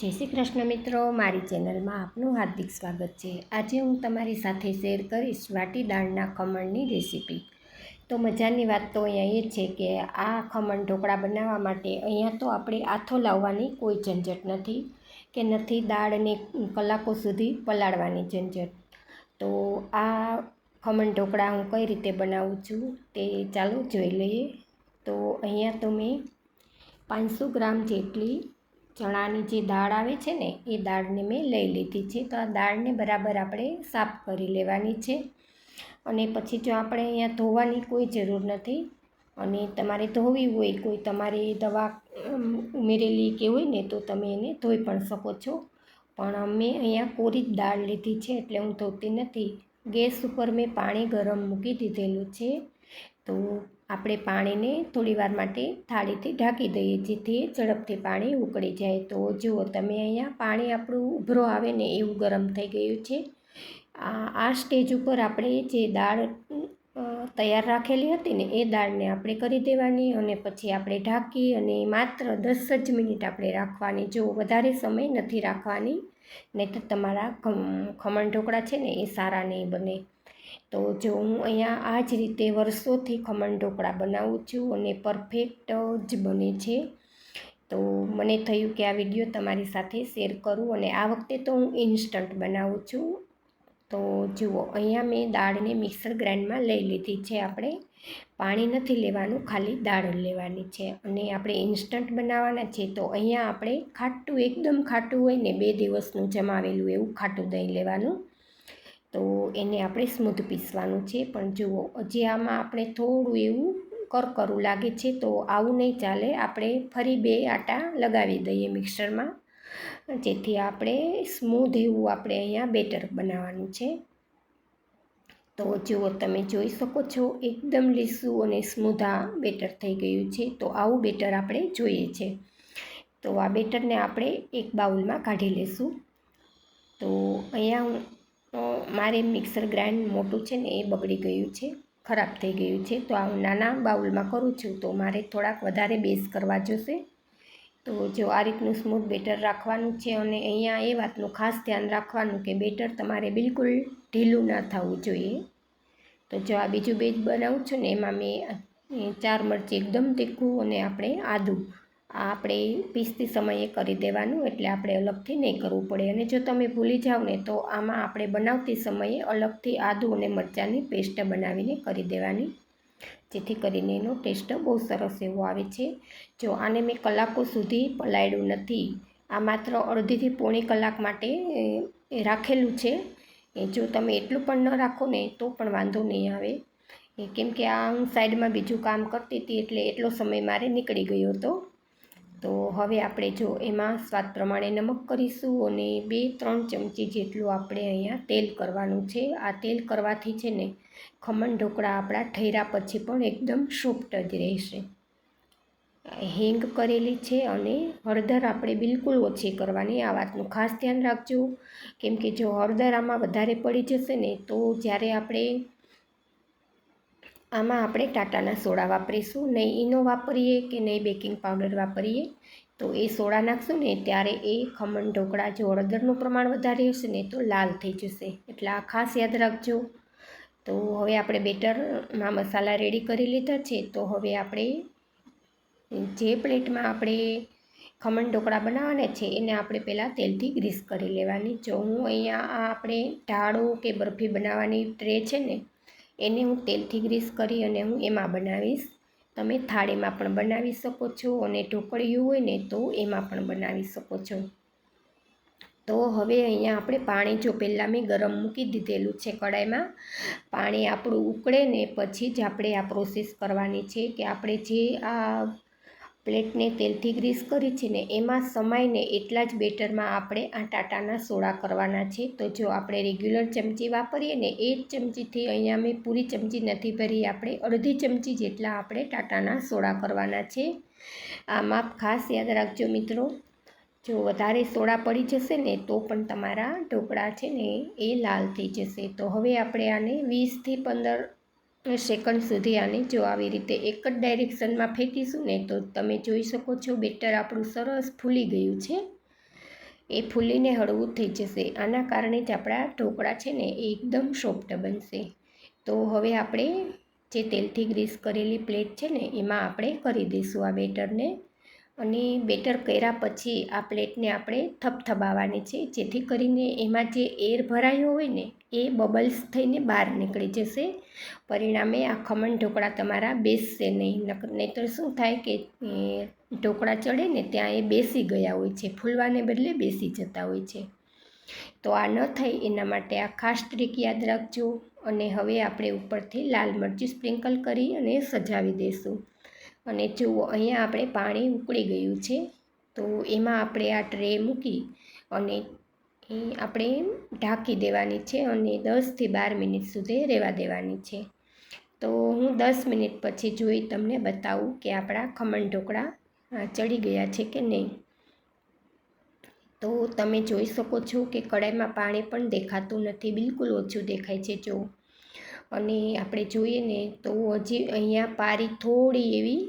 જય શ્રી કૃષ્ણ મિત્રો, મારી ચેનલમાં આપનું હાર્દિક સ્વાગત છે. આજે હું તમારી સાથે શેર કરીશ વાટી દાળના ખમણની રેસીપી. તો મજાની વાત તો અહીંયા એ છે કે આ ખમણ ઢોકળા બનાવવા માટે અહીંયા તો આપણે આથો લાવવાની કોઈ ઝંઝટ નથી કે નથી દાળને કલાકો સુધી પલાળવાની ઝંઝટ. તો આ ખમણ ઢોકળા હું કઈ રીતે બનાવું છું તે ચાલો જોઈ લઈએ. તો અહીંયા તો મેં પાંચસો ગ્રામ જેટલી ચણાની જે દાળ આવે છે ને, એ દાળને મેં લઈ લીધી છે. તો આ દાળને બરાબર આપણે સાફ કરી લેવાની છે. અને પછી જો આપણે અહીંયા ધોવાની કોઈ જરૂર નથી અને તમારે ધોવી હોય, કોઈ તમારી દવા ઉમેરેલી કે હોય ને, તો તમે એને ધોઈ પણ શકો છો. પણ મેં અહીંયા કોરી જ દાળ લીધી છે એટલે હું ધોતી નથી. ગેસ ઉપર મેં પાણી ગરમ મૂકી દીધેલું છે. તો આપણે પાણીને થોડી વાર માટે થાળીથી ઢાંકી દઈએ, જેથી ઝડપથી પાણી ઉકળી જાય. તો જુઓ, તમે અહીંયા પાણી આપણું ઉભરો આવે ને એવું ગરમ થઈ ગયું છે. આ સ્ટેજ ઉપર આપણે જે દાળ તૈયાર રાખેલી હતી ને, એ દાળને આપણે કરી દેવાની અને પછી આપણે ઢાંકી અને માત્ર દસ જ મિનિટ આપણે રાખવાની. જો વધારે સમય નથી રાખવાની નહીં તો તમારા ખમણ ઢોકળા છે ને, એ સારા નહીં બને. તો જો હું અહીંયા આ જ રીતે વર્ષોથી ખમણ ઢોકળા બનાવું છું અને પરફેક્ટ જ બને છે. તો મને થયું કે આ વીડિયો તમારી સાથે શેર કરું અને આ વખતે તો હું ઇન્સ્ટન્ટ બનાવું છું. તો જુઓ, અહીંયા મેં દાળને મિક્સર ગ્રાઇન્ડમાં લઈ લીધી છે આપણે. પાણી નથી લેવાનું, ખાલી દાળ લેવાની છે અને આપણે ઇન્સ્ટન્ટ બનાવવાના છે. તો અહીંયા આપણે ખાટું, એકદમ ખાટું હોય ને બે દિવસનું જમાવેલું એવું ખાટું દહીં લેવાનું. તો એને આપણે સ્મૂધ પીસવાનું છે. પણ જુઓ, હજી આમાં આપણે થોડું એવું કરકરું લાગે છે તો આવું નહીં ચાલે. આપણે ફરી બે આટા લગાવી દઈએ મિક્સરમાં. જેથી આપણે સ્મૂધ એવું આપણે અહીંયા બેટર બનાવવાનું છે. તો જુઓ, તમે જોઈ શકો છો, એકદમ લીસું અને સ્મૂધ આ બેટર થઈ ગયું છે. તો આવું બેટર આપણે જોઈએ છે. તો આ બેટરને આપણે એક બાઉલમાં કાઢી લઈશું તો અહીંયા હું મારે મિક્સર ગ્રાઇન્ડ મોટું છે ને એ બગડી ગયું છે, ખરાબ થઈ ગયું છે. તો આ નાના બાઉલમાં કરું છું તો મારે થોડાક વધારે બેસ કરવા જોશે. તો જો આ રીતનું સ્મૂથ બેટર રાખવાનું છે અને અહીંયા એ વાતનું ખાસ ધ્યાન રાખવાનું કે બેટર તમારે બિલકુલ ઢીલું ના થવું જોઈએ. તો જો આ બીજું બેજ બનાવું છું ને એમાં મેં ચાર મરચી એકદમ તીખું અને આપણે આદું આપણે પીસતી સમયે કરી દેવાનું, એટલે આપણે અલગથી નહીં કરવું પડે. અને જો તમે ભૂલી જાઓ ને, તો આમાં આપણે બનાવતી સમયે અલગથી આદું અને મરચાંની પેસ્ટ બનાવીને કરી દેવાની. જેથી કરીને એનો ટેસ્ટ બહુ સરસ એવો આવે છે. જો આને મેં કલાકો સુધી પલાળ્યું નથી, આ માત્ર અડધીથી પોણી કલાક માટે રાખેલું છે. જો તમે એટલું પણ ન રાખો ને, તો પણ વાંધો નહીં આવે. કેમ કે આ સાઈડમાં બીજું કામ કરતી હતી, એટલે એટલો સમય મારે નીકળી ગયો હતો. તો હવે આપણે જો એમાં સ્વાદ પ્રમાણે નમક કરીશું અને બે, ત્રણ ચમચી જેટલું આપણે અહીંયા તેલ કરવાનું છે. આ તેલ કરવાથી છે ને ખમણ ઢોકળા આપણા ઠૈરા પછી પણ એકદમ સોફ્ટ જ રહેશે. હિંગ કરેલી છે અને હળદર આપણે બિલકુલ ઓછી કરવાની, આ વાતનું ખાસ ધ્યાન રાખજો. કેમ કે જો હળદર આમાં વધારે પડી જશે ને તો જ્યારે આપણે આમાં આપણે ટાટાના સોડા વાપરીશું, નહીં ઈનો વાપરીએ કે નહીં બેકિંગ પાવડર વાપરીએ? તો એ સોડા નાખશું ને ત્યારે એ ખમણ ઢોકળા જો હળદરનું પ્રમાણ વધારે હશે ને તો લાલ થઈ જશે. એટલે આ ખાસ યાદ રાખજો. તો હવે આપણે બેટરમાં મસાલા રેડી કરી લીધા છે, તો હવે આપણે જે પ્લેટમાં આપણે ખમણ ઢોકળા બનાવવાના છે, એને આપણે પહેલાં તેલથી ગ્રીસ કરી લેવાની. જો હું અહીંયા આ આપણે ઢાળો કે બરફી બનાવવાની ટ્રે છે ને એને હું તેલથી ગ્રીસ કરી અને હું એમાં બનાવીશ. તમે થાળીમાં પણ બનાવી શકો છો અને ઢોકળિયું હોય ને તો એમાં પણ બનાવી શકો છો. તો હવે અહીંયા આપણે પાણી જો પહેલાં મેં ગરમ મૂકી દીધેલું છે કડાઈમાં. પાણી આપણું ઉકળે ને પછી જ આપણે આ પ્રોસેસ કરવાની છે કે આપણે જે આ પ્લેટને તેલથી ગ્રીસ કરી છે ને એમાં સમાઈને એટલા જ બેટરમાં આપણે આ ટાટાના સોડા કરવાના છે. તો જો આપણે રેગ્યુલર ચમચી વાપરીએ ને એ જ ચમચીથી અહીંયા મેં પૂરી ચમચી નથી ભરી, આપણે અડધી ચમચી જેટલા આપણે ટાટાના સોડા કરવાના છે. આ માપ ખાસ યાદ રાખજો મિત્રો, જો વધારે સોડા પડી જશે ને તો પણ તમારા ઢોકળા છે ને એ લાલ થઈ જશે. તો હવે આપણે આને વીસથી પંદર સેકન્ડ સુધી આને જો આવી રીતે એક જ ડાયરેક્શનમાં ફેંકીશું ને તો તમે જોઈ શકો છો બેટર આપણું સરસ ફૂલી ગયું છે. એ ફૂલીને હળવું થઈ જશે. આના કારણે જ આપણા ઢોકળા છે ને એ એકદમ સોફ્ટ બનશે. તો હવે આપણે જે તેલથી ગ્રીસ કરેલી પ્લેટ છે ને એમાં આપણે કરી દઈશું આ બેટરને. અને બેટર કર્યા પછી આ પ્લેટને આપણે થપથપાવવાની છે. જેથી કરીને એમાં જે એર ભરાયો હોય ને એ બબલ્સ થઈને બહાર નીકળી જશે. પરિણામે આ ખમણ ઢોકળા તમારા બેસશે નહીં. નહીતર શું થાય કે ઢોકળા ચડે ને ત્યાં એ બેસી ગયા હોય છે. ફૂલવાને બદલે બેસી જતા હોય છે. તો આ ન થાય એના માટે આ ખાસ ટ્રીક યાદ રાખજો. અને હવે આપણે ઉપરથી લાલ મરચી સ્પ્રિંકલ કરી અને સજાવી દઈશું અને જુઓ, અહીંયા આપણે પાણી ઉકળી ગયું છે. તો એમાં આપણે આ ટ્રે મૂકી અને એ આપણે ઢાંકી દેવાની છે અને દસથી બાર મિનિટ સુધી રહેવા દેવાની છે. તો હું દસ મિનિટ પછી જોઈ તમને બતાવું કે આપણા ખમણ ઢોકળા ચડી ગયા છે કે નહીં. તો તમે જોઈ શકો છો કે કડાઈમાં પાણી પણ દેખાતું નથી, બિલકુલ ઓછું દેખાય છે, જો. અને આપણે જોઈએ ને તો હજી અહીંયા પારી થોડી એવી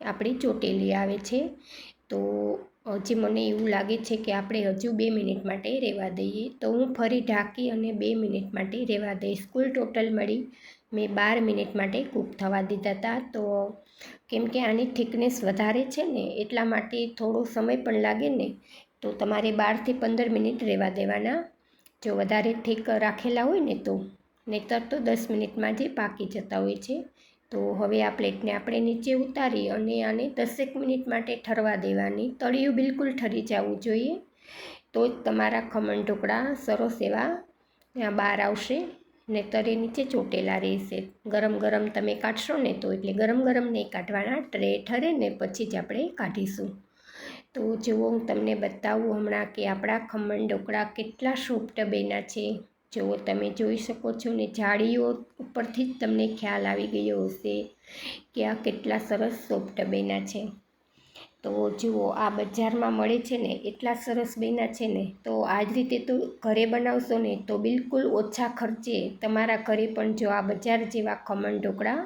આપણી ચોટેલી આવે છે. તો હજી મને એવું લાગે છે કે આપણે હજુ બે મિનિટ માટે રહેવા દઈએ. તો હું ફરી ઢાંકી અને બે મિનિટ માટે રહેવા દઈશ. કુલ ટોટલ મળી મેં બાર મિનિટ માટે કૂક થવા દીધા હતા તો કેમ કે આની થિકનેસ વધારે છે ને, એટલા માટે થોડો સમય પણ લાગે ને, તો તમારે બારથી પંદર મિનિટ રહેવા દેવાના. જો વધારે થીક રાખેલા હોય ને તો, નહીતર તો દસ મિનિટમાં જે પાકી જતા હોય છે તો હવે આ પ્લેટને આપણે નીચે ઉતારી અને આને દસેક મિનિટ માટે ઠરવા દેવાની. તળિયું બિલકુલ ઠરી જવું જોઈએ. તો જ તમારા ખમણ ઢોકળા સરસ એવા બહાર આવશે. ને તરે નીચે ચોટેલા રહેશે. ગરમ ગરમ તમે કાઢશો ને તો એટલે ગરમ ગરમ નહીં કાઢવાના. ટ્રે ઠરે ને પછી જ આપણે કાઢીશું. તો જુઓ હું તમને બતાવું હમણાં કે આપણા ખમણ ઢોકળા કેટલા સોફ્ટ બેના છે. જુઓ તમે જોઈ શકો છો ને જાળીઓ ઉપરથી જ તમને ખ્યાલ આવી ગયો હશે કે આ કેટલા સરસ સોફ્ટ બેના છે. તો જુઓ, આ બજારમાં મળે છે ને એટલા સરસ બેના છે ને, તો આ જ રીતે તો ઘરે બનાવશો ને તો બિલકુલ ઓછા ખર્ચે તમારા ઘરે પણ જો આ બજાર જેવા ખમણ ઢોકળા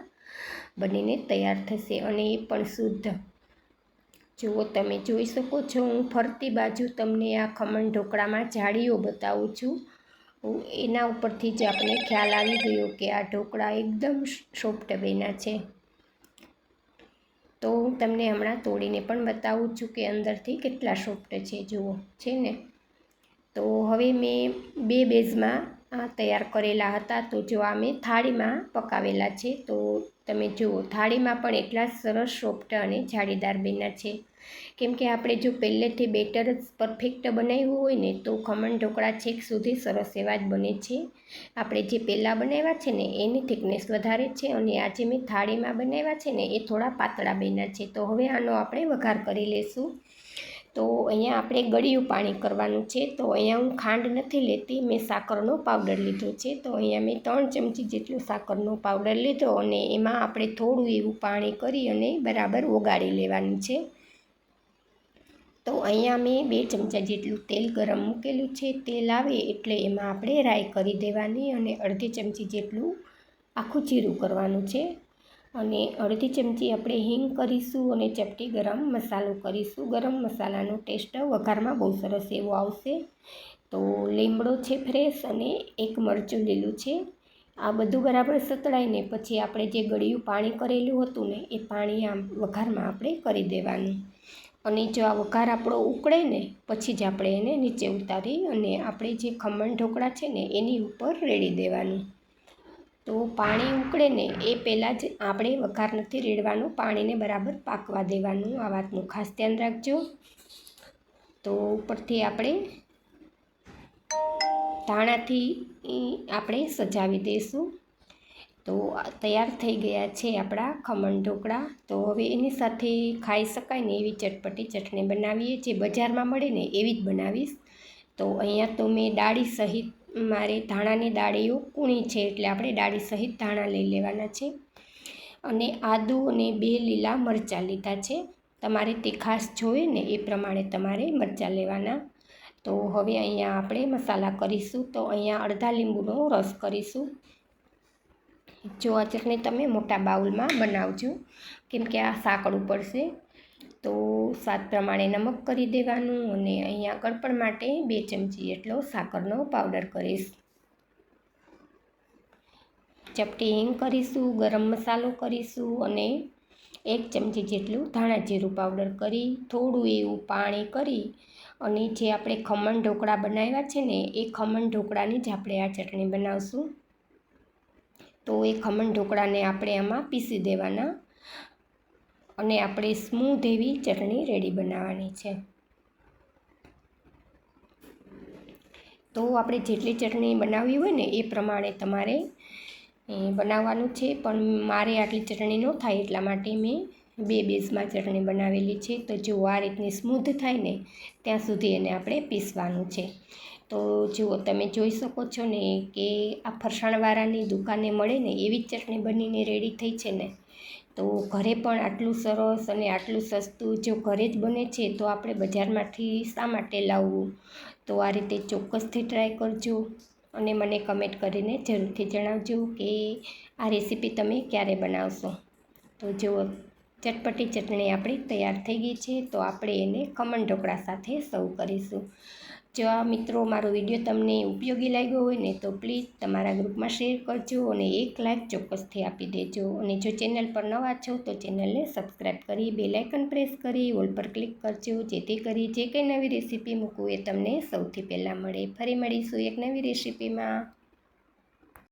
બનીને તૈયાર થશે અને એ પણ શુદ્ધ. જુઓ, તમે જોઈ શકો છો હું ફરતી બાજુ તમને આ ખમણ ઢોકળામાં જાળીઓ બતાવું છું. એના ઉપરથી જ આપણે ખ્યાલ આવી ગયો કે આ ઢોકળા એકદમ સોફ્ટ બન્યા છે. તો હું તમને હમણાં તોડીને પણ બતાવું છું કે અંદરથી કેટલા સોફ્ટ છે, જુઓ, છે ને? તો હવે મેં બે બેઝમાં આ તૈયાર કરેલા હતા. તો જો આ મેં થાળીમાં પકાવેલા છે, તો તમે જુઓ, થાળીમાં પણ એટલા સરસ સોફ્ટ અને જાળીદાર બન્યા છે. કેમ કે આપણે જો પહેલેથી બેટર જ પરફેક્ટ બનાવ્યું હોય ને, તો ખમણ ઢોકળા છેક સુધી સરસ એવા જ બને છે. આપણે જે પહેલાં બનાવ્યા છે ને, એની થિકનેસ વધારે છે અને આજે મેં થાળીમાં બનાવ્યા છે ને, એ થોડા પાતળા બન્યા છે. તો હવે આનો આપણે વઘાર કરી લઈશું તો અહીંયા આપણે ગળ્યું પાણી કરવાનું છે. તો અહીંયા હું ખાંડ નથી લેતી, મેં સાકરનો પાવડર લીધો છે. તો અહીંયા મેં ત્રણ ચમચી જેટલો સાકરનો પાવડર લીધો અને એમાં આપણે થોડું એવું પાણી કરી અને બરાબર ઓગાળી લેવાનું છે. તો અહીંયા મેં બે ચમચા જેટલું તેલ ગરમ મૂકેલું છે. તેલ આવે એટલે એમાં આપણે રાઈ કરી દેવાની અને અડધી ચમચી જેટલું આખું જીરું કરવાનું છે. અને અડધી ચમચી આપણે હિંગ કરીશું અને ચપટી ગરમ મસાલો કરીશું. ગરમ મસાલાનો ટેસ્ટ વઘારમાં બહુ સરસ એવો આવશે. તો લીમડો છે ફ્રેશ અને એક મરચું લીલું છે. આ બધું બરાબર સતળાઈને પછી આપણે જે ગળ્યું પાણી કરેલું હતું ને, એ પાણી આમ વઘારમાં આપણે કરી દેવાનું. અને જો આ વઘાર આપણો ઉકળે ને, પછી જ આપણે એને નીચે ઉતારી અને આપણે જે ખમણ ઢોકળા છે ને, એની ઉપર રેડી દેવાનું. તો પાણી ઉકળે ને, એ પહેલાં જ આપણે વઘાર નથી રેડવાનું, પાણીને બરાબર પાકવા દેવાનું. આ વાતનું ખાસ ધ્યાન રાખજો. તો ઉપરથી આપણે ધાણાથી આપણે સજાવી દઈશું. તો તૈયાર થઈ ગયા છે આપણા ખમણ ઢોકળા. તો હવે એની સાથે ખાઈ શકાય ને એવી ચટપટી ચટણી બનાવીએ જે બજારમાં મળે ને એવી જ બનાવીશ. તો અહીંયા તો મેં ડાળી સહિત મારે ધાણાની ડાળીઓ કૂણી છે એટલે આપણે ડાળી સહિત ધાણા લઈ લેવાના છે. અને આદું અને બે લીલા મરચાં લીધા છે. તમારે તીખાશ જોઈએ ને એ પ્રમાણે તમારે મરચાં લેવાના. તો હવે અહીંયા આપણે મસાલા કરીશું. તો અહીંયા અડધા લીંબુનો રસ કરીશું. જો આ ચટણી તમે મોટા બાઉલમાં બનાવજો, કેમ કે આ સાંકળું પડશે. તો સ્વાદ પ્રમાણે નમક કરી દેવાનું અને અહીંયા કડપણ માટે બે ચમચી એટલો સાકરનો પાવડર કરીશ. ચપટી હિંગ કરીશું, ગરમ મસાલો કરીશું અને એક ચમચી જેટલું ધાણા જીરું પાવડર કરી, થોડું એવું પાણી કરી અને જે આપણે ખમણ ઢોકળા બનાવ્યા છે ને, એ ખમણ ઢોકળાની જ આપણે આ ચટણી બનાવશું. તો એ ખમણ ઢોકળાને આપણે આમાં પીસી દેવાના અને આપણે સ્મૂધ એવી ચટણી રેડી બનાવવાની છે. તો આપણે જેટલી ચટણી બનાવવી હોય ને એ પ્રમાણે તમારે બનાવવાનું છે, પણ મારે આટલી ચટણી ન થાય એટલા માટે મેં બે બેઝમાં ચટણી બનાવેલી છે. તો જો આ રીતની સ્મૂધ થાય ને, ત્યાં સુધી એને આપણે પીસવાનું છે. તો જુઓ, તમે જોઈ શકો છો ને કે આ ફરસાણવાળાની દુકાને મળે ને એવી ચટણી બનીને રેડી થઈ છે ને. તો ઘરે પણ આટલું સરસ અને આટલું સસ્તું જો ઘરે જ બને છે, તો આપણે બજારમાંથી શા માટે લાવવું? તો આ રીતે ચોક્કસથી ટ્રાય કરજો અને મને કમેન્ટ કરીને જરૂરથી જણાવજો કે આ રેસીપી તમે ક્યારે બનાવશો. તો જુઓ ચટપટી ચટણી આપણી તૈયાર થઈ ગઈ છે, તો આપણે એને ખમણ ઢોકળા સાથે સર્વ કરીશું. જો આ મિત્રો મારો વીડિયો તમને ઉપયોગી લાગ્યો હોય ને, તો પ્લીઝ તમારા ગ્રુપમાં શેર કરજો અને એક લાઇક ચોક્કસથી આપી દેજો. અને જો ચેનલ પર નવા છો, તો ચેનલને સબસ્ક્રાઈબ કરી બે લાઇકન પ્રેસ કરી, ઓલ પર ક્લિક કરજો, જેથી કરી જે કંઈ નવી રેસીપી મૂકું એ તમને સૌથી પહેલાં મળે. ફરી મળીશું એક નવી રેસીપીમાં.